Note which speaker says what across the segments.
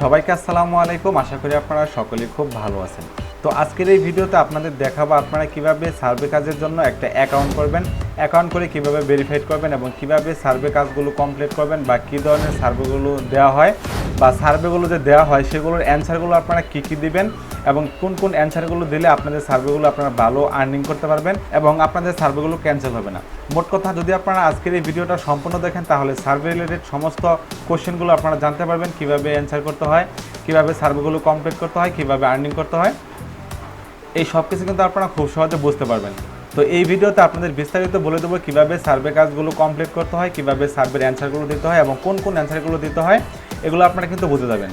Speaker 1: সবাইকে আসসালামু আলাইকুম। আশা করি আপনারা সকলে খুব ভালো আছেন। তো আজকের এই ভিডিওতে আপনাদের দেখাবো আপনারা কীভাবে সার্ভে কাজের জন্য একটা অ্যাকাউন্ট করবেন, অ্যাকাউন্ট করে কীভাবে ভেরিফাইড করবেন এবং কীভাবে সার্ভে কাজগুলো কমপ্লিট করবেন বা কী ধরনের সার্ভেগুলো দেওয়া হয় বা সার্ভেগুলো যে দেওয়া হয় সেগুলোর অ্যান্সারগুলো আপনারা কী কী দিবেন এবং কোন কোন অ্যান্সারগুলো দিলে আপনাদের সার্ভেগুলো আপনারা ভালো আর্নিং করতে পারবেন এবং আপনাদের সার্ভেগুলো ক্যান্সেল হবে না। মোট কথা, যদি আপনারা আজকের এই ভিডিওটা সম্পূর্ণ দেখেন, তাহলে সার্ভে রিলেটেড সমস্ত কোশ্চেনগুলো আপনারা জানতে পারবেন, কীভাবে অ্যান্সার করতে হয়, কীভাবে সার্ভেগুলো কমপ্লিট করতে হয়, কীভাবে আর্নিং করতে হয়। এই সব কিছু কিন্তু আপনারা খুব সহজে বুঝতে পারবেন। তো এই ভিডিওতে আপনাদের বিস্তারিত বলে দেবো কীভাবে সার্ভে কাজগুলো কমপ্লিট করতে হয়, কীভাবে সার্ভের অ্যান্সারগুলো দিতে হয় এবং কোন কোন অ্যান্সারগুলো দিতে হয়, এগুলো আপনারা কিন্তু বুঝে যাবেন।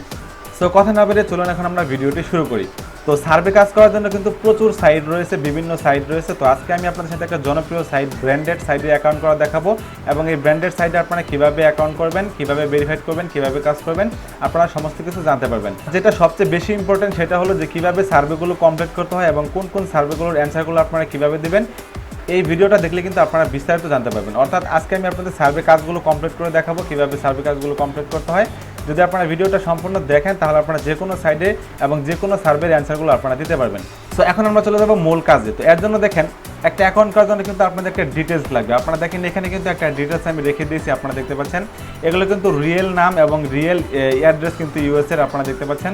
Speaker 1: সো কথা না বেরিয়ে চলুন এখন আমরা ভিডিওটি শুরু করি। তো, সার্ভে কাজ করার জন্য কিন্তু প্রচুর সাইট রয়েছে, বিভিন্ন সাইট রয়েছে। তো, আজকে আমি আপনাদের সাথে একটা জনপ্রিয় সাইট, ব্র্যান্ডেড সাইটে অ্যাকাউন্ট করা দেখাবো। এবং এই ব্র্যান্ডেড সাইটে আপনারা কীভাবে অ্যাকাউন্ট করবেন, কীভাবে ভেরিফাইড করবেন, কীভাবে কাজ করবেন, আপনারা সমস্ত কিছু জানতে পারবেন। যেটা সবচেয়ে বেশি ইম্পর্টেন্ট সেটা হলো যে, কীভাবে সার্ভেগুলো কমপ্লিট করতে হয় এবং কোন কোন সার্ভেগুলোর অ্যান্সারগুলো আপনারা কীভাবে দেবেন, এই ভিডিওটা দেখলে কিন্তু আপনারা বিস্তারিত জানতে পারবেন। অর্থাৎ আজকে আমি আপনাদের সার্ভে কাজগুলো কমপ্লিট করে দেখাবো, কীভাবে সার্ভে কাজগুলো কমপ্লিট করতে হয়। যদি আপনারা ভিডিওটা সম্পূর্ণ দেখেন, তাহলে আপনারা যে কোনো সাইডে এবং যে কোনো সার্ভের অ্যান্সারগুলো আপনারা দিতে পারবেন। সো এখন আমরা চলে যাব মূল কাজে। তো এর জন্য দেখেন, একটা অ্যাকাউন্ট করার জন্য কিন্তু আপনাদের একটা ডিটেলস লাগবে। আপনারা দেখেন, এখানে কিন্তু একটা ডিটেলস আমি রেখে দিয়েছি, আপনারা দেখতে পাচ্ছেন। এগুলো কিন্তু রিয়েল নাম এবং রিয়েল অ্যাড্রেস কিন্তু ইউএস এর, আপনারা দেখতে পাচ্ছেন।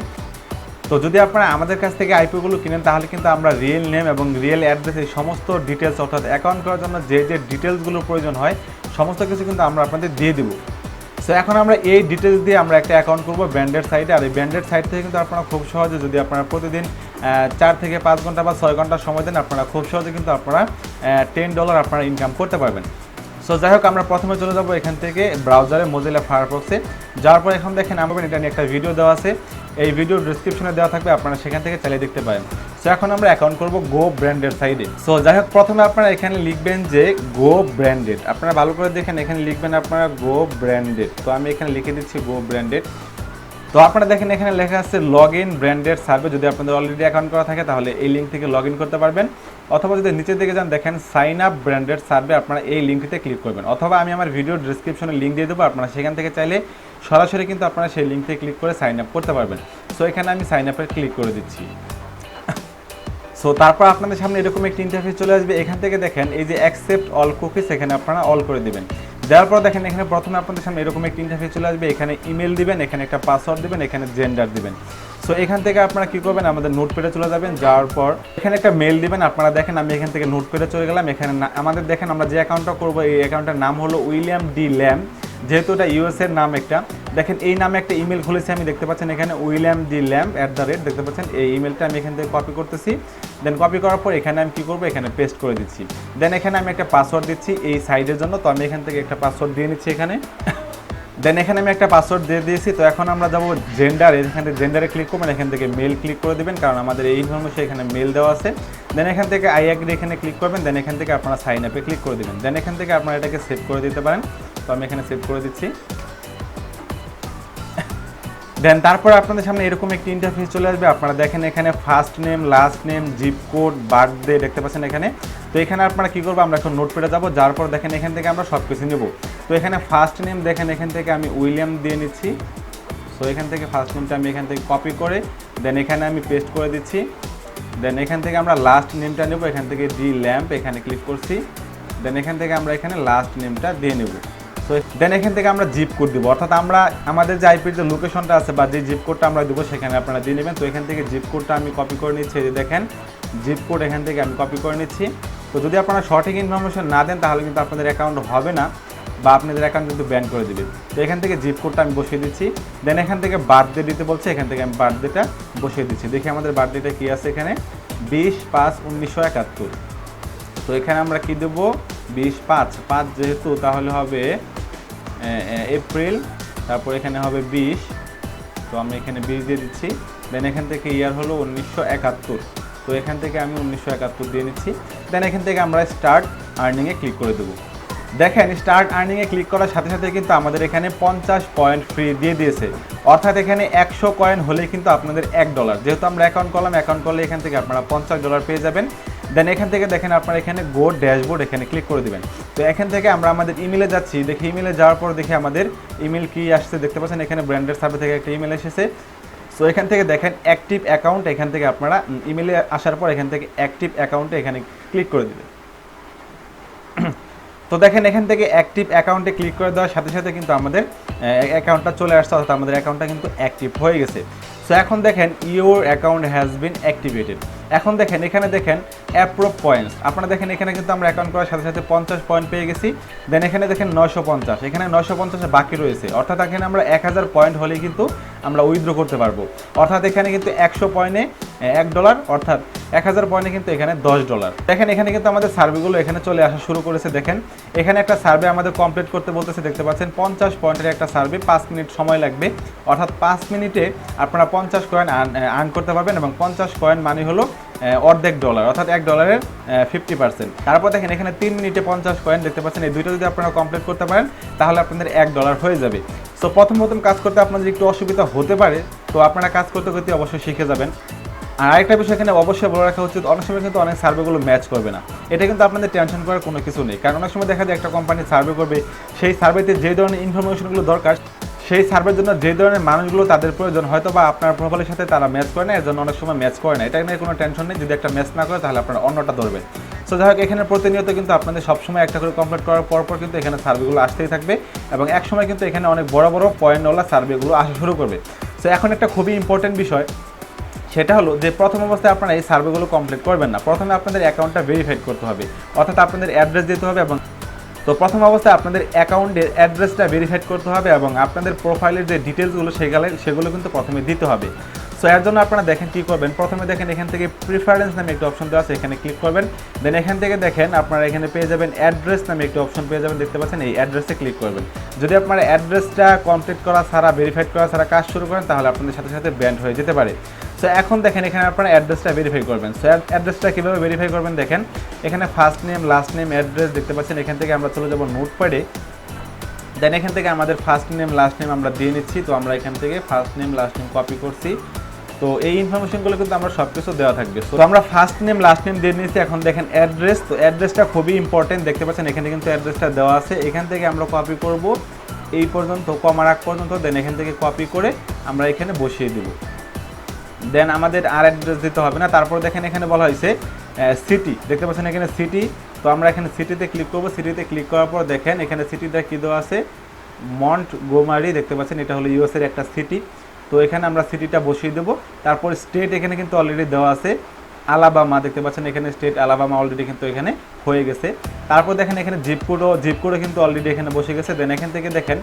Speaker 1: তো যদি আপনারা আমাদের কাছ থেকে আইপিওগুলো কিনেন, তাহলে কিন্তু আমরা রিয়েল নেম এবং রিয়েল অ্যাড্রেস এই সমস্ত ডিটেলস অর্থাৎ অ্যাকাউন্ট করার জন্য যে যে ডিটেলসগুলো প্রয়োজন হয়, সমস্ত কিছু কিন্তু আমরা আপনাদের দিয়ে দিব। সো এখন আমরা এই ডিটেলস দিয়ে আমরা একটা অ্যাকাউন্ট করব ব্র্যান্ডেড সাইটে আর এই ব্র্যান্ডেড সাইট থেকে কিন্তু আপনারা খুব সহজে যদি আপনারা প্রতিদিন চার থেকে পাঁচ ঘণ্টা বা ছয় ঘণ্টা সময় দেন, আপনারা খুব সহজে কিন্তু আপনারা টেন ডলার আপনারা ইনকাম করতে পারবেন। সো যাই হোক, আমরা প্রথমে চলে যাব এখান থেকে ব্রাউজারে মোজিলা ফায়ারফক্সে যাওয়ার পর এখন দেখেন আমাদের এটা নিয়ে একটা ভিডিও দেওয়া আছে। এই ভিডিওর ডিসক্রিপশনে দেওয়া থাকবে, আপনারা সেখান থেকে চালিয়ে দেখতে পারেন। সো এখন আমরা অ্যাকাউন্ট করব গো ব্র্যান্ডের সাইডে সো যাই হোক, প্রথমে আপনারা এখানে লিখবেন যে গো ব্র্যান্ডেড আপনারা ভালো করে দেখেন, এখানে লিখবেন আপনারা গো ব্র্যান্ডেড তো আমি এখানে লিখে দিচ্ছি গো ব্র্যান্ডেড তো আপনারা দেখেন, এখানে লেখা আছে লগ ইন ব্র্যান্ডেড সার্ভে যদি আপনাদের অলরেডি অ্যাকাউন্ট করা থাকে, তাহলে এই লিঙ্ক থেকে লগ করতে পারবেন। অথবা যদি নিচের দিকে যান, দেখেন সাইন আপ ব্র্যান্ডেড সার্ভে আপনারা এই লিঙ্কটিতে ক্লিক করবেন। অথবা আমি আমার ভিডিও ডিসক্রিপশনে লিঙ্ক দিয়ে দেবো, আপনারা সেখান থেকে চাইলে সরাসরি কিন্তু আপনারা সেই লিঙ্কতে ক্লিক করে সাইন আপ করতে পারবেন। সো এখানে আমি সাইন আপে ক্লিক করে দিচ্ছি। সো তারপর আপনাদের সামনে এরকম একটি ইন্টারফেস চলে আসবে। এখান থেকে দেখেন, এই যে অ্যাকসেপ্ট অল কুকিজ এখানে আপনারা অল করে দিবেন। দেওয়ার পর দেখেন, এখানে প্রথমে আপনাদের সামনে এরকম একটি ইন্টারফেস চলে আসবে। এখানে ইমেল দিবেন, এখানে একটা পাসওয়ার্ড দিবেন, এখানে জেন্ডার দিবেন। সো এখান থেকে আপনারা কি করবেন? আমাদের নোট পেডে চলে যাবেন, যাওয়ার পর এখানে একটা মেল দিবেন। আপনারা দেখেন, আমি এখান থেকে নোট পেডে চলে গেলাম। এখানে আমাদের দেখেন, আমরা যে অ্যাকাউন্টটা করব, এই অ্যাকাউন্টের নাম হলো উইলিয়াম ডি ল্যাম। যেহেতু এটা ইউএসের নাম একটা। দেখেন, এই নামে একটা ইমেল খুলেছি আমি, দেখতে পাচ্ছেন এখানে William D lamp at the rate দেখতে পাচ্ছেন? এই ইমেলটা আমি এখান থেকে কপি করতেছি। দেন কপি করার পর এখানে আমি কি করব? এখানে পেস্ট করে দিচ্ছি। দেন এখানে আমি একটা পাসওয়ার্ড দিচ্ছি এই সাইডের জন্য। তো আমি এখান থেকে একটা পাসওয়ার্ড দিয়ে নিচ্ছি এখানে। দেন এখানে আমি একটা পাসওয়ার্ড দিয়ে দিয়েছি, তো এখন আমরা যাব জেন্ডার এখান থেকে জেন্ডারে ক্লিক করবেন, এখান থেকে মেল ক্লিক করে দেবেন, কারণ আমাদের এই ইনফরমেশন এখানে মেল দেওয়া আছে। দেন এখান থেকে আই অ্যাগ্রি এখানে ক্লিক করবেন দেন এখান থেকে আপনারা সাইন আপে ক্লিক করে দেবেন। দেন এখান থেকে আপনারা এটাকে সেভ করে দিতে পারেন। তো আমি এখানে সেভ করে দিচ্ছি। দেন তারপর আপনাদের সামনে এরকম একটি ইন্টারফেস চলে আসবে। আপনারা দেখেন এখানে first name last name zip code birthday দেখতে পাচ্ছেন এখানে। তো এখানে আপনারা কী করব? আমরা এখন নোট পেটে যাব। যার পর দেখেন এখান থেকে আমরা সব কিছু নেব। তো এখানে ফার্স্ট নেম দেখেন, এখান থেকে আমি উইলিয়াম দিয়ে নিচ্ছি। সো এখান থেকে ফার্স্ট নেমটা আমি এখান থেকে কপি করে দেন এখানে আমি পেস্ট করে দিচ্ছি। দেন এখান থেকে আমরা লাস্ট নেমটা নেব। এখান থেকে ডি ল্যাম্প এখানে ক্লিক করছি। দেন এখান থেকে আমরা এখানে লাস্ট নেমটা দিয়ে নেব। তো দেন এখান থেকে আমরা জিপ কোড দিব। অর্থাৎ আমরা আমাদের যে আইপির যে লোকেশনটা আছে বা যে জিপ কোডটা আমরা দেবো, সেখানে আপনারা দিয়ে নেবেন। তো এখান থেকে জিপ কোডটা আমি কপি করে নিচ্ছি। যে দেখেন জিপ কোড এখান থেকে আমি কপি করে নিচ্ছি। তো যদি আপনারা সঠিক ইনফরমেশন না দেন, তাহলে কিন্তু আপনাদের অ্যাকাউন্ট হবে না বা আপনাদের অ্যাকাউন্ট কিন্তু ব্যান করে দেবে। তো এখান থেকে জিপ কোডটা আমি বসিয়ে দিচ্ছি। দেন এখান থেকে বার্থডে দিতে বলছে, এখান থেকে আমি বার্থডেটা বসিয়ে দিচ্ছি। দেখি আমাদের বার্থডেটা কী আছে এখানে। বিশ পাঁচ উনিশশো একাত্তর। তো এখানে আমরা কী দেব? বিশ পাঁচ পাঁচ যেহেতু, তাহলে হবে এপ্রিল, তারপর এখানে হবে বিশ। তো আমি এখানে বিশ দিয়ে দিচ্ছি। দেন এখান থেকে ইয়ার হলো উনিশশো একাত্তর। তো এখান থেকে আমি উনিশশো একাত্তর দিয়ে নিচ্ছি। দেন এখান থেকে আমরা স্টার্ট আর্নিংয়ে ক্লিক করে দেবো। দেখেন স্টার্ট আর্নিংয়ে ক্লিক করার সাথে সাথে কিন্তু আমাদের এখানে পঞ্চাশ পয়েন্ট ফ্রি দিয়ে দিয়েছে। অর্থাৎ এখানে একশো কয়েন হলেই কিন্তু আপনাদের এক ডলার যেহেতু আমরা অ্যাকাউন্ট করলাম অ্যাকাউন্ট করলে এখান থেকে আপনারা পঞ্চাশ ডলার পেয়ে যাবেন। দেন এখান থেকে দেখেন আপনারা এখানে গো ড্যাশবোর্ড এখানে ক্লিক করে দিবেন। তো এখান থেকে আমরা আমাদের ইমেলে যাচ্ছি। দেখি ইমেলে যাওয়ার পর দেখি আমাদের ইমেল কি আসছে দেখতে পাচ্ছেন, এখানে ব্র্যান্ডের সার্ভে থেকে একটা ইমেল এসেছে। সো এখান থেকে দেখেন অ্যাক্টিভ অ্যাকাউন্ট এখান থেকে আপনারা ইমেলে আসার পর এখান থেকে অ্যাক্টিভ অ্যাকাউন্টে এখানে ক্লিক করে দিবেন। তো দেখেন এখান থেকে অ্যাক্টিভ অ্যাকাউন্টে ক্লিক করে দেওয়ার সাথে সাথে কিন্তু আমাদের অ্যাকাউন্টটা চলে আসছে, অর্থাৎ আমাদের অ্যাকাউন্টটা কিন্তু অ্যাক্টিভ হয়ে গেছে। সো এখন দেখেন your account has been activated এখন দেখেন, এখানে দেখেন অ্যাপ্রুভ পয়েন্টস আপনারা দেখেন, এখানে কিন্তু আমরা অ্যাকাউন্ট করার সাথে সাথে পঞ্চাশ পয়েন্ট পেয়ে গেছি। দেন এখানে দেখেন নয়শো পঞ্চাশ। এখানে নয়শো বাকি রয়েছে। অর্থাৎ এখানে আমরা এক হাজার পয়েন্ট হলেই কিন্তু আমরা উইথড্র করতে পারব। অর্থাৎ এখানে কিন্তু একশো পয়েন্টে এক ডলার অর্থাৎ এক হাজার পয়েন্টে কিন্তু এখানে দশ ডলার দেখেন, এখানে কিন্তু আমাদের সার্ভেগুলো এখানে চলে আসা শুরু করেছে, দেখেন। এখানে একটা সার্ভে আমাদের কমপ্লিট করতে বলতেছে, দেখতে পাচ্ছেন, পঞ্চাশ পয়েন্টের একটা সার্ভে পাঁচ মিনিট সময় লাগবে। অর্থাৎ পাঁচ মিনিটে আপনারা পঞ্চাশ কয়েন আর্ন করতে পারবেন এবং পঞ্চাশ কয়েন মানে হলো অর্ধেক ডলার অর্থাৎ এক ডলারের ফিফটি পার্সেন্ট তারপর দেখেন এখানে তিন মিনিটে পঞ্চাশ কয়েন দেখতে পাচ্ছেন। এই দুইটা যদি আপনারা কমপ্লিট করতে পারেন, তাহলে আপনাদের এক ডলার হয়ে যাবে। সো প্রথম প্রথম কাজ করতে আপনাদের একটু অসুবিধা হতে পারে। তো আপনারা কাজ করতে করতে অবশ্যই শিখে যাবেন। আর আরেকটা বিষয় এখানে অবশ্যই বলে রাখা উচিত, অনেক সময় কিন্তু অনেক সার্ভেগুলো ম্যাচ করবে না। এটা কিন্তু আপনাদের টেনশন করার কোনো কিছু নেই। কারণ অনেক সময় দেখা যায় একটা কোম্পানি সার্ভে করবে, সেই সার্ভেতে যে ধরনের ইনফরমেশনগুলো দরকার সেই সার্ভের জন্য যে ধরনের মানুষগুলো তাদের প্রয়োজন হয়তো বা আপনার প্রোফাইলের সাথে তারা ম্যাচ করে না এর জন্য অনেক সময় ম্যাচ করে না। এটা নিয়ে কোনো টেনশন নেই, যদি একটা ম্যাচ না করে তাহলে আপনারা অন্যটা ধরবেন। সো যাই হোক, এখানে প্রতিনিয়ত কিন্তু আপনাদের সবসময় একটা করে কমপ্লিট করার পর পর কিন্তু এখানে সার্ভেগুলো আসতেই থাকবে এবং এক সময় কিন্তু এখানে অনেক বড় বড় পয়েন্টওয়ালা সার্ভেগুলো আসা শুরু করবে। সো এখন একটা খুবই ইম্পর্টেন্ট বিষয়, সেটা হলো যে প্রথম অবস্থায় আপনারা এই সার্ভেগুলো কমপ্লিট করবেন না। প্রথমে আপনাদের অ্যাকাউন্টটা ভেরিফাইড করতে হবে, অর্থাৎ আপনাদের অ্যাড্রেস দিতে হবে এবং তো প্রথম অবস্থায় আপনাদের অ্যাকাউন্টের অ্যাড্রেসটা ভেরিফাইড করতে হবে এবং আপনাদের প্রোফাইলের যে ডিটেলসগুলো সেগুলো সেগুলো কিন্তু প্রথমে দিতে হবে। সো এর জন্য আপনারা দেখেন কী করবেন? প্রথমে দেখেন এখান থেকে প্রিফারেন্স নামে একটা অপশন দেওয়া আছে, এখানে ক্লিক করবেন। দেন এখান থেকে দেখেন আপনারা এখানে পেয়ে যাবেন অ্যাড্রেস নামে একটা অপশন পেয়ে যাবেন, দেখতে পাচ্ছেন এই অ্যাড্রেসে ক্লিক করবেন। যদি আপনারা অ্যাড্রেসটা কমপ্লিট করা ছাড়া ভেরিফাইড করা ছাড়া কাজ শুরু করেন, তাহলে আপনাদের সাথে সাথে ব্যান্ড হয়ে যেতে পারে। সো এখন দেখেন, এখানে আপনারা অ্যাড্রেসটা ভেরিফাই করবেন। সো অ্যাড্রেসটা কীভাবে ভেরিফাই করবেন দেখেন? এখানে first name last name address দেখতে পাচ্ছেন। এখান থেকে আমরা চলে যাব নোটপ্যাডে দেন এখান থেকে আমাদের ফার্স্ট নেম লাস্ট নেম আমরা দিয়ে নিচ্ছি। তো আমরা এখান থেকে first name last name copy করছি। তো এই ইনফরমেশনগুলো কিন্তু আমরা সব কিছু দেওয়া থাকবে। তো আমরা ফার্স্ট নেম লাস্ট নেম দিয়ে নিয়েছি। এখন দেখেন অ্যাড্রেস তো অ্যাড্রেসটা খুবই ইম্পর্টেন্ট দেখতে পাচ্ছেন, এখানে কিন্তু অ্যাড্রেসটা দেওয়া আছে। এখান থেকে আমরা কপি করব। এই পর্যন্ত, কমার আগ পর্যন্ত। দেন এখান থেকে কপি করে আমরা এখানে বসিয়ে দেবো। দেন আমাদের আর অ্যাড্রেস দিতে হবে না। তারপর দেখেন এখানে বলা হয়েছে সিটি দেখতে পাচ্ছেন এখানে সিটি তো আমরা এখানে সিটিতে ক্লিক করব। সিটিতে ক্লিক করার পর দেখেন, এখানে সিটিটা কী দেওয়া আছে? মন্ট গোমারি দেখতে পাচ্ছেন, এটা হলো ইউএসের একটা সিটি তো এখানে আমরা সিটিটা বসিয়ে দেবো। তারপর স্টেট এখানে কিন্তু অলরেডি দেওয়া আছে। আলাবামা দেখতে পাচ্ছেন, এখানে স্টেট আলাবামা অলরেডি কিন্তু এখানে হয়ে গেছে। তারপর দেখেন এখানে জিপকোডও জিপকোডও কিন্তু অলরেডি এখানে বসে গেছে। দেন এখান থেকে দেখেন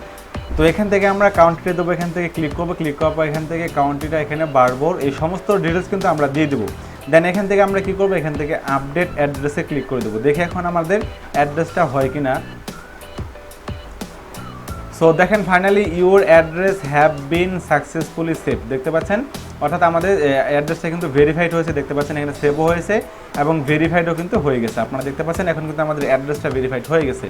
Speaker 1: তো এখান থেকে আমরা কাউন্টিটা দেবো, এখান থেকে ক্লিক করব ক্লিক করার পর এখান থেকে কাউন্টিটা এখানে বাড়বো এই সমস্ত ডিটেলস কিন্তু আমরা দিয়ে দেবো। দেন এখান থেকে আমরা কি করব? এখান থেকে আপডেট অ্যাড্রেসে ক্লিক করে দেবো। দেখে এখন আমাদের অ্যাড্রেসটা হয় কি না সো দেখেন finally your address have been successfully save দেখতে পাচ্ছেন? অর্থাৎ আমাদের অ্যাড্রেসটা কিন্তু ভেরিফাইড হয়েছে, দেখতে পাচ্ছেন এখানে সেভও হয়েছে এবং ভেরিফাইডও কিন্তু হয়ে গেছে। আপনারা দেখতে পাচ্ছেন এখন কিন্তু আমাদের অ্যাড্রেসটা ভেরিফাইড হয়ে গেছে।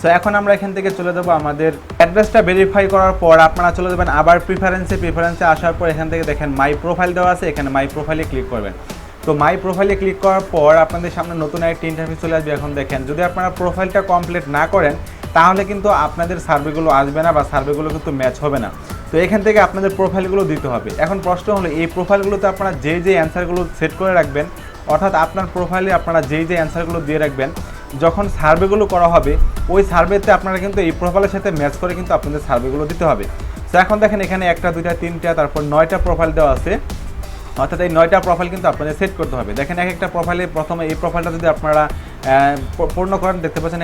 Speaker 1: সো এখন আমরা এখান থেকে চলে যাব আমাদের অ্যাড্রেসটা ভেরিফাই করার পর আপনারা চলে যাবেন আবার প্রিফারেন্সে প্রিফারেন্সে আসার পর এখান থেকে দেখেন মাই প্রোফাইল দেওয়া আছে, এখানে মাই প্রোফাইলে ক্লিক করবেন। তো মাই প্রোফাইলে ক্লিক করার পর আপনাদের সামনে নতুন একটা ইন্টারভিউ চলে আসবে। এখন দেখেন, যদি আপনারা প্রোফাইলটা কমপ্লিট না করেন, তাহলে কিন্তু আপনাদের সার্ভেগুলো আসবে না বা সার্ভেগুলো কিন্তু ম্যাচ হবে না। তো এখান থেকে আপনাদের প্রোফাইলগুলো দিতে হবে। এখন প্রশ্ন হলো, এই প্রোফাইলগুলোতে আপনারা যে যে অ্যান্সারগুলো সেট করে রাখবেন, অর্থাৎ আপনার প্রোফাইলে আপনারা যেই যে অ্যান্সারগুলো দিয়ে রাখবেন, যখন সার্ভেগুলো করা হবে, ওই সার্ভেতে আপনারা কিন্তু এই প্রোফাইলের সাথে ম্যাচ করে কিন্তু আপনাদের সার্ভেগুলো দিতে হবে। তো এখন দেখেন এখানে একটা, দুইটা, তিনটা, তারপর নয়টা প্রোফাইল দেওয়া আছে। অর্থাৎ এই নয়টা প্রোফাইল কিন্তু আপনাদের সেট করতে হবে। দেখেন এক একটা প্রোফাইলে প্রথমে এই প্রোফাইলটা যদি আপনারা পূর্ণ করেন, দেখতে পাচ্ছেন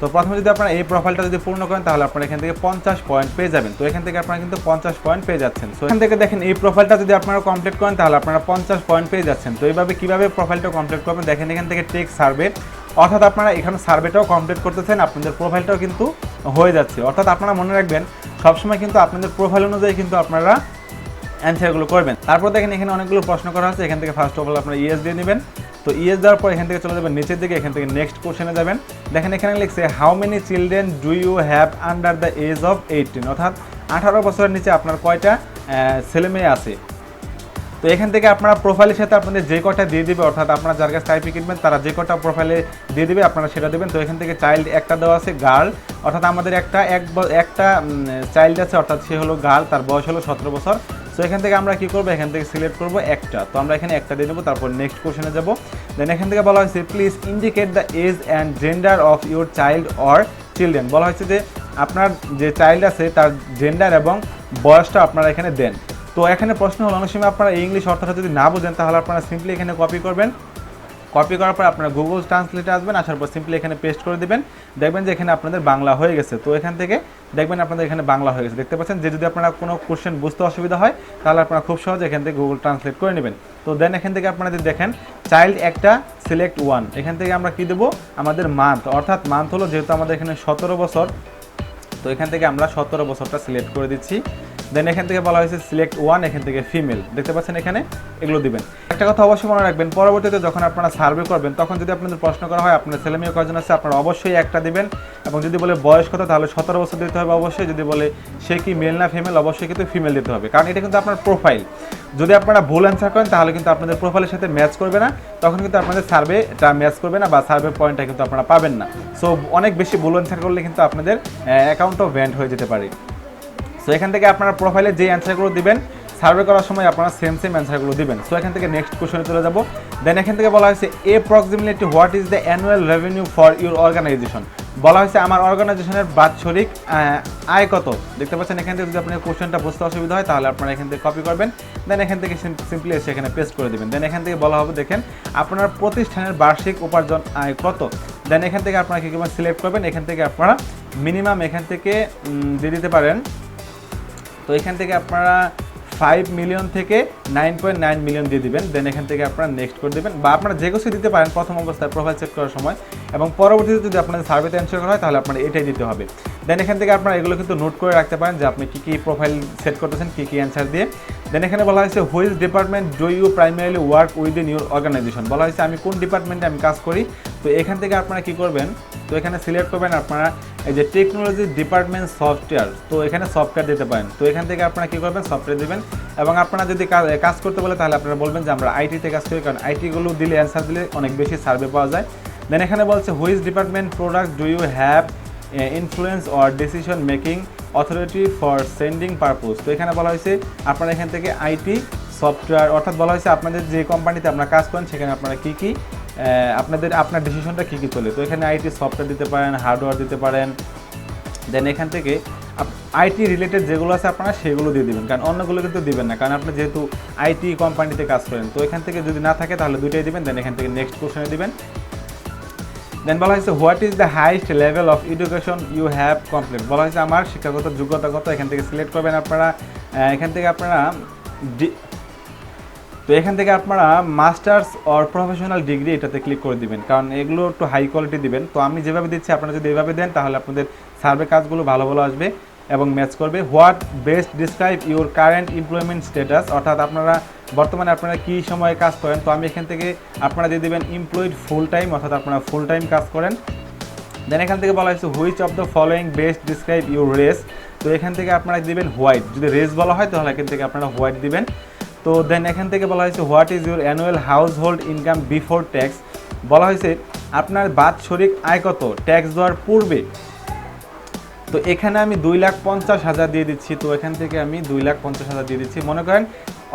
Speaker 1: তো প্রথমে যদি আপনারা এই প্রোফাইলটা যদি পূর্ণ করেন, তাহলে আপনারা এখান থেকে পঞ্চাশ পয়েন্ট পেয়ে যাবেন। তো এখান থেকে আপনারা কিন্তু পঞ্চাশ পয়েন্ট পেয়ে যাচ্ছেন। তো এখান থেকে দেখেন, এই প্রোফাইলটা যদি আপনারা কমপ্লিট করেন, তাহলে আপনারা পঞ্চাশ পয়েন্ট পেয়ে যাচ্ছেন। তো এইভাবে কীভাবে প্রোফাইলটা কমপ্লিট করবেন, দেখেন এখান থেকে টেক সার্ভে অর্থাৎ আপনারা এখানে সার্ভেটাও কমপ্লিট করতেছেন, আপনাদের প্রোফাইলটাও কিন্তু হয়ে যাচ্ছে। অর্থাৎ আপনারা মনে রাখবেন, সবসময় কিন্তু আপনাদের প্রোফাইল অনুযায়ী কিন্তু আপনারা অ্যান্সারগুলো করবেন। তারপর দেখেন, এখানে অনেকগুলো প্রশ্ন করা আছে এখান থেকে ফার্স্ট অফ অল আপনারা ইএস দিয়ে নেবেন। তো ইএস দেওয়ার পর এখান থেকে চলে যাবেন, নিচের দিকে এখান থেকে নেক্সট কোশ্চেনে যাবেন। দেখেন এখানে লিখছে how many children do you have under the age of eighteen অর্থাৎ আঠারো বছরের নিচে আপনার কয়টা ছেলে মেয়ে আছে? তো এখান থেকে আপনারা প্রোফাইলের সাথে আপনাদের যে কটা দিয়ে দেবে, অর্থাৎ আপনারা যার কাছে টাইপি কিনবেন, তারা যে কটা প্রোফাইলে দিয়ে দেবে, আপনারা সেটা দেবেন। তো এখান থেকে চাইল্ড একটা দেওয়া আছে গার্ল অর্থাৎ আমাদের একটা একটা চাইল্ড আছে, অর্থাৎ সে হলো গার্ল তার বয়স হলো সতেরো বছর। সো এখান থেকে আমরা কি করব? এখান থেকে সিলেক্ট করব একটা। তো আমরা এখানে একটা দিয়ে দেবো তারপর নেক্সট কোশ্চেনে যাব। দেন এখান থেকে বলা হয়েছে please indicate the age and gender of your child or children বলা হয়েছে যে, আপনার যে চাইল্ড আছে, তার জেন্ডার এবং বয়সটা আপনারা এখানে দেন। তো এখানে প্রশ্ন হলো, অনেক সময় আপনারা ইংলিশ অর্থটা যদি না বোঝেন, তাহলে আপনারা সিম্পলি এখানে কপি করবেন। কপি করার পর আপনারা গুগল ট্রান্সলেটে আসবেন, আসার পর সিম্পলি এখানে পেস্ট করে দেবেন। দেখবেন যে এখানে আপনাদের বাংলা হয়ে গেছে। তো এখান থেকে দেখবেন আপনাদের এখানে বাংলা হয়ে গেছে। দেখতে পাচ্ছেন যে যদি আপনারা কোনো কোশ্চেন বুঝতে অসুবিধা হয়, তাহলে আপনারা খুব সহজে এখান থেকে গুগল ট্রান্সলেট করে নেবেন। তো দেন এখান থেকে আপনারা যদি দেখেন চাইল্ড একটা সিলেক্ট ওয়ান এখান থেকে আমরা কি দেবো? আমাদের মান্থ অর্থাৎ মান্থ হলো যেহেতু আমাদের এখানে সতেরো বছর। তো এখান থেকে আমরা সতেরো বছরটা সিলেক্ট করে দিচ্ছি। দেন এখান থেকে বলা হয়েছে সিলেক্ট ওয়ান এখান থেকে ফিমেল দেখতে পাচ্ছেন এখানে? এগুলো দিবেন। একটা কথা অবশ্যই মনে রাখবেন, পরবর্তীতে যখন আপনারা সার্ভে করবেন, তখন যদি আপনাদের প্রশ্ন করা হয়, আপনার ছেলে মেয়ে কজন আছে, আপনারা অবশ্যই একটা দিবেন। এবং যদি বলে বয়স কত, তাহলে সতেরো বছর দিতে হবে অবশ্যই। যদি বলে সে কি মেল না ফিমেল অবশ্যই কিন্তু ফিমেল দিতে হবে। কারণ এটা কিন্তু আপনার প্রোফাইল যদি আপনারা ভুল অ্যান্সার করেন, তাহলে কিন্তু আপনাদের প্রোফাইলের সাথে ম্যাচ করবে না। তখন কিন্তু আপনাদের সার্ভেটা ম্যাচ করবে না বা সার্ভে পয়েন্টটা কিন্তু আপনারা পাবেন না। সো অনেক বেশি ভুল অ্যান্সার করলে কিন্তু আপনাদের অ্যাকাউন্টও ব্যান্ড হয়ে যেতে পারে। সো এখান থেকে আপনারা প্রোফাইলে যে অ্যান্সারগুলো দিবেন সার্ভে করার সময় আপনারা সেম সেম অ্যান্সারগুলো দিবেন। সো এখান থেকে নেক্সট কোশ্চেনে চলে যাব। দেন এখান থেকে বলা হয়েছে approximately what is the annual revenue for your organisation বলা হয়েছে, আমার অর্গানাইজেশনের বাৎসরিক আয় কত? দেখতে পাচ্ছেন, এখান থেকে যদি আপনার কোশ্চেনটা বুঝতে অসুবিধা হয়, তাহলে আপনারা এখান থেকে কপি করবেন। দেন এখান থেকে সিম্পলি এসে এখানে পেস্ট করে দেবেন। দেন এখান থেকে বলা হবে, দেখেন, আপনার প্রতিষ্ঠানের বার্ষিক উপার্জন আয় কত? দেন এখান থেকে আপনারা কী করবেন সিলেক্ট করবেন? এখান থেকে আপনারা মিনিমাম এখান থেকে দিয়ে দিতে পারেন তো এখান থেকে আপনারা ফাইভ মিলিয়ন থেকে নাইন পয়েন্ট নাইন মিলিয়ন দিয়ে দিবেন দেন এখান থেকে আপনারা নেক্সট করে দেবেন, বা আপনারা যে কিছু দিতে পারেন প্রথম অবস্থায় প্রোফাইল চেক করার সময়, এবং পরবর্তীতে যদি আপনাদের সার্ভেতে অ্যান্সার করা হয়, তাহলে আপনার এটাই দিতে হবে। দেন এখান থেকে আপনারা এগুলো কিন্তু নোট করে রাখতে পারেন যে আপনি কী কী প্রোফাইল সেট করতেছেন, কী কী অ্যান্সার দিয়ে। দেন এখানে বলা হয়েছে which department do you primarily work within your organisation বলা হয়েছে, আমি কোন ডিপার্টমেন্টে আমি কাজ করি? তো এখান থেকে আপনারা কি করবেন? তো এখানে সিলেক্ট করবেন আপনারা এই যে টেকনোলজি ডিপার্টমেন্ট সফটওয়্যার তো এখানে সফটওয়্যার দিতে পারেন। তো এখান থেকে আপনারা কী করবেন? সফটওয়্যার দেবেন। এবং আপনারা যদি কাজ- করতে বলে, তাহলে আপনারা বলবেন যে, আমরা আইটিতে কাজ করি। কারণ আইটিগুলো দিলে অ্যান্সার দিলে অনেক বেশি সার্ভে পাওয়া যায়। দেন এখানে বলছে which department product do you have influence or decision making authority for sending purpose তো এখানে বলা হয়েছে, আপনারা এখান থেকে আইটি সফটওয়্যার, অর্থাৎ বলা হয়েছে আপনাদের যে কোম্পানিতে আপনারা কাজ করেন, সেখানে আপনারা কী কী আপনাদের, আপনার ডিসিশনটা কী কী চলে তো এখানে আইটি সফটওয়্যার দিতে পারেন, হার্ডওয়্যার দিতে পারেন। দেন এখান থেকে আইটি রিলেটেড যেগুলো আছে আপনারা সেগুলো দিয়ে দিবেন। কারণ অন্যগুলো কিন্তু দিবেন না, কারণ আপনি যেহেতু আইটি কোম্পানিতে কাজ করেন। তো এখান থেকে যদি না থাকে, তাহলে দুইটাই দিবেন দেন এখান থেকে নেক্সট কোশ্চেনে দিবেন। দেন বলা হয়েছে what is the highest level of education you have complete বলা হয়েছে, আমার শিক্ষাগত যোগ্যতাগত এখান থেকে সিলেক্ট করবেন আপনারা। এখান থেকে আপনারা তো এখান থেকে আপনারা মাস্টার্স অর প্রফেশনাল ডিগ্রি এটাতে ক্লিক করে দিবেন, কারণ এগুলো একটু হাই কোয়ালিটি দিবেন। তো আমি যেভাবে দিচ্ছি, আপনারা যদি এভাবে দেন, তাহলে আপনাদের সার্ভে কাজগুলো ভালো ভালো আসবে। এবং ম্যাচ করবে। What best describe your current employment status অর্থাৎ আপনারা বর্তমানে আপনারা কী সময়ে কাজ করেন? তো আমি এখান থেকে আপনারা দিয়ে দেবেন এমপ্লয়েড ফুল টাইম অর্থাৎ আপনারা ফুল টাইম কাজ করেন। দেন এখান থেকে বলা হয়েছে which of the following best describe your race তো এখান থেকে আপনারা দিবেন হোয়াইট যদি রেস বলা হয়, তাহলে এখান থেকে আপনারা হোয়াইট দিবেন। তো দেন এখান থেকে বলা হয়েছে what is your annual household income before tax বলা হয়েছে, আপনার বাৎসরিক আয় কত? ট্যাক্স দেওয়ার পূর্বে তো এখানে আমি দুই লাখ পঞ্চাশ হাজার দিয়ে দিচ্ছি, তো এখান থেকে আমি দুই লাখ পঞ্চাশ হাজার দিয়ে দিচ্ছি। মনে করেন,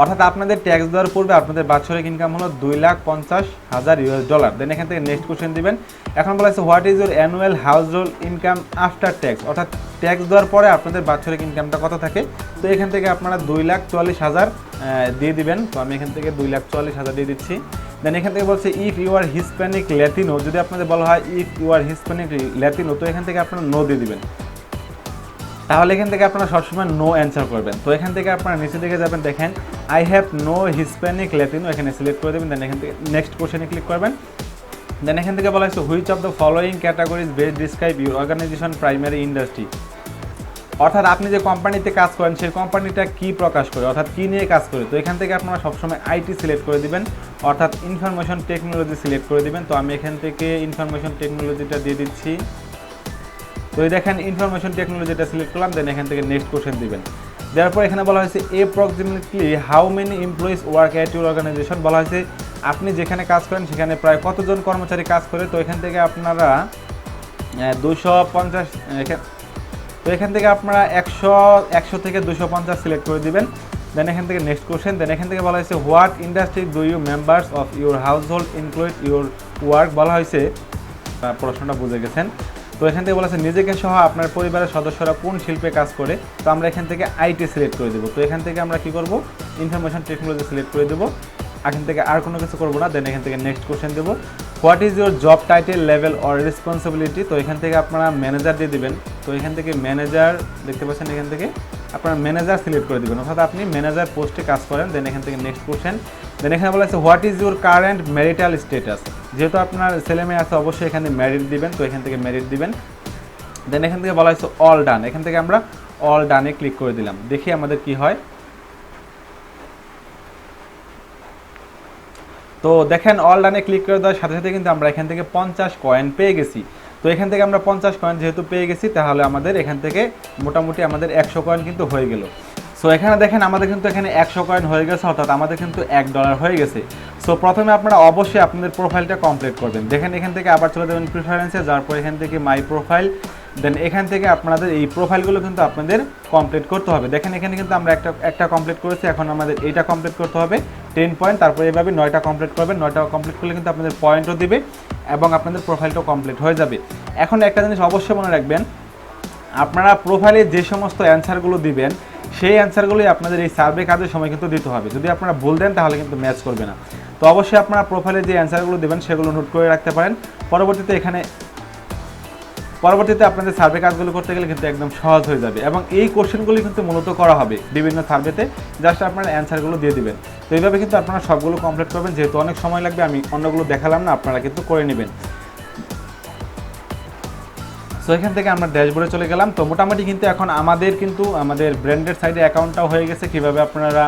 Speaker 1: অর্থাৎ আপনাদের ট্যাক্স দেওয়ার পূর্বে আপনাদের বাৎসরিক ইনকাম হলো দুই লাখ পঞ্চাশ হাজার ইউএস ডলার দেন এখান থেকে নেক্সট কোশ্চেন দিবেন। এখন বলা হচ্ছে what is your annual household income after tax অর্থাৎ ট্যাক্স দেওয়ার পরে আপনাদের বাৎসরিক ইনকামটা কত থাকে? তো এখান থেকে আপনারা দুই লাখ চুয়াল্লিশ হাজার দিয়ে দিবেন। তো আমি এখান থেকে দুই লাখ চুয়াল্লিশ হাজার দিয়ে দিচ্ছি। দেন এখান থেকে বলছে if you are Hispanic Latino যদি আপনাদের বলা হয় if you are Hispanic Latino তো এখান থেকে আপনারা নো দিয়ে দিবেন। তাহলে এখান থেকে আপনারা সবসময় নো অ্যান্সার করবেন। তো এখান থেকে আপনারা নিচে দিকে যাবেন, দেখেন I have no Hispanic Latino এখানে সিলেক্ট করে দেবেন দেন এখান থেকে নেক্সট কোশ্চেনে ক্লিক করবেন। দেন এখান থেকে বলা হয়েছে which of the following categories best describe your organisation primary industry অর্থাৎ আপনি যে কোম্পানিতে কাজ করেন, সেই কোম্পানিটা কি প্রকাশ করে, অর্থাৎ কি নিয়ে কাজ করে? তো এখান থেকে আপনারা সবসময় আইটি সিলেক্ট করে দিবেন, অর্থাৎ ইনফরমেশন টেকনোলজি সিলেক্ট করে দিবেন। তো আমি এখান থেকে ইনফরমেশন টেকনোলজিটা দিয়ে দিচ্ছি। তো দেখেন ইনফরমেশন টেকনোলজিটা সিলেক্ট করলাম দেন এখান থেকে নেক্সট কোশ্চেন দিবেন। দেওয়ার পর এখানে বলা হয়েছে approximately how many employees work at your organisation বলা হয়েছে, আপনি যেখানে কাজ করেন, সেখানে প্রায় কতজন কর্মচারী কাজ করে? তো এখান থেকে আপনারা দুশো পঞ্চাশ তো এখান থেকে আপনারা একশো একশো থেকে দুশো পঞ্চাশ সিলেক্ট করে দিবেন। দেন এখান থেকে নেক্সট কোশ্চেন দেন এখান থেকে বলা হয়েছে what industry do you members of your household include your work বলা হয়েছে প্রশ্নটা বুঝে গেছেন। তো এখান থেকে বলেছে, নিজেকে সহ আপনার পরিবারের সদস্যরা কোন শিল্পে কাজ করে? তো আমরা এখান থেকে আইটি সিলেক্ট করে দেবো। তো এখান থেকে আমরা কি করব? ইনফরমেশন টেকনোলজি সিলেক্ট করে দেবো। এখান থেকে আর কোনো কিছু করব না। দেন এখান থেকে নেক্সট কোশ্চেন দেবো। What is your job title level or responsibility তো এখান থেকে আপনারা ম্যানেজার দিয়ে দেবেন। তো এখান থেকে ম্যানেজার দেখতে পাচ্ছেন এখান থেকে? আপনারা ম্যানেজার সিলেক্ট করে দিবেন। অর্থাৎ আপনি ম্যানেজার পোস্টে কাজ করেন দেন এখান থেকে নেক্সট কোশ্চেন দেন এখানে বলা আছে what is your current marital status যেহেতু আপনার ছেলে মেয়ে আছে, অবশ্যই এখানে ম্যারিট দিবেন, তো এখান থেকে ম্যারিট দিবেন। দেন এখান থেকে বলা হয়েছে অল ডান এখান থেকে আমরা অল ডানে ক্লিক করে দিলাম। দেখি আমাদের কি হয়। তো দেখেন অল ডানে ক্লিক করে দেওয়ার সাথে সাথে কিন্তু আমরা এখান থেকে পঞ্চাশ কয়েন পেয়ে গেছি। তো এখান থেকে আমরা পঞ্চাশ কয়েন যেহেতু পেয়ে গেছি, তাহলে আমাদের এখান থেকে মোটামুটি আমাদের একশো কয়েন কিন্তু হয়ে গেল। সো এখানে দেখেন আমাদের কিন্তু এখানে একশো কয়েন হয়ে গেছে, অর্থাৎ আমাদের কিন্তু এক ডলার হয়ে গেছে। সো প্রথমে আপনারা অবশ্যই আপনাদের প্রোফাইলটা কমপ্লিট করবেন। দেখেন এখান থেকে আবার চলে যাবেন প্রিফারেন্সে যার পর এখান থেকে মাই প্রোফাইল দেন এখান থেকে আপনাদের এই প্রোফাইলগুলো কিন্তু আপনাদের কমপ্লিট করতে হবে। দেখেন এখানে কিন্তু আমরা একটা একটা কমপ্লিট করেছি, এখন আমাদের এইটা কমপ্লিট করতে হবে। টেন পয়েন্ট তারপরে এভাবে নয়টা কমপ্লিট করবেন, নয়টা কমপ্লিট করলে কিন্তু আপনাদের পয়েন্টও দেবে এবং আপনাদের প্রোফাইলটাও কমপ্লিট হয়ে যাবে। এখন একটা জিনিস অবশ্যই মনে রাখবেন, আপনারা প্রোফাইলে যে সমস্ত অ্যান্সারগুলো দিবেন, সেই অ্যান্সারগুলোই আপনাদের এই সার্ভে কাজের সময় কিন্তু দিতে হবে। যদি আপনারা ভুল দেন, তাহলে কিন্তু ম্যাচ করবে না। তো অবশ্যই আপনারা প্রোফাইলে যে অ্যান্সারগুলো দেবেন, সেগুলো নোট করে রাখতে পারেন। পরবর্তীতে এখানে পরবর্তীতে আপনাদের সার্ভে কাজগুলো করতে গেলে কিন্তু একদম সহজ হয়ে যাবে এবং এই কোশ্চেনগুলি কিন্তু মূলত করা হবে বিভিন্ন সার্ভেতে জাস্ট আপনারা অ্যান্সারগুলো দিয়ে দিবেন। তো এইভাবে কিন্তু আপনারা সবগুলো কমপ্লিট করবেন। যেহেতু অনেক সময় লাগবে, আমি অন্যগুলো দেখালাম না, আপনারা কিন্তু করে নেবেন। সো এখান থেকে আমরা ড্যাশবোর্ডে চলে গেলাম। তো মোটামুটি কিন্তু এখন আমাদের কিন্তু আমাদের ব্র্যান্ডের সাইডে অ্যাকাউন্টটাও হয়ে গেছে। কীভাবে আপনারা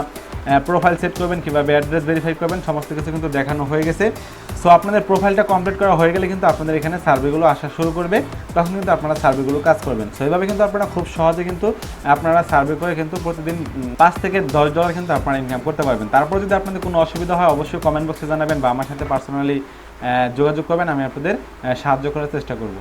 Speaker 1: প্রোফাইল সেট করবেন, কীভাবে অ্যাড্রেস ভেরিফাই করবেন, সমস্ত কিছু কিন্তু দেখানো হয়ে গেছে। সো আপনাদের প্রোফাইলটা কমপ্লিট করা হয়ে গেলে কিন্তু আপনাদের এখানে সার্ভেগুলো আসা শুরু করবে। তখন কিন্তু আপনারা সার্ভেগুলো কাজ করবেন। সো এইভাবে কিন্তু আপনারা খুব সহজে কিন্তু আপনারা সার্ভে করে কিন্তু প্রতিদিন পাঁচ থেকে দশ ডলার কিন্তু আপনারা ইনকাম করতে পারবেন। তারপর যদি আপনাদের কোনো অসুবিধা হয়, অবশ্যই কমেন্ট বক্সে জানাবেন বা আমার সাথে পার্সোনালি যোগাযোগ করবেন। আমি আপনাদের সাহায্য করার চেষ্টা করব।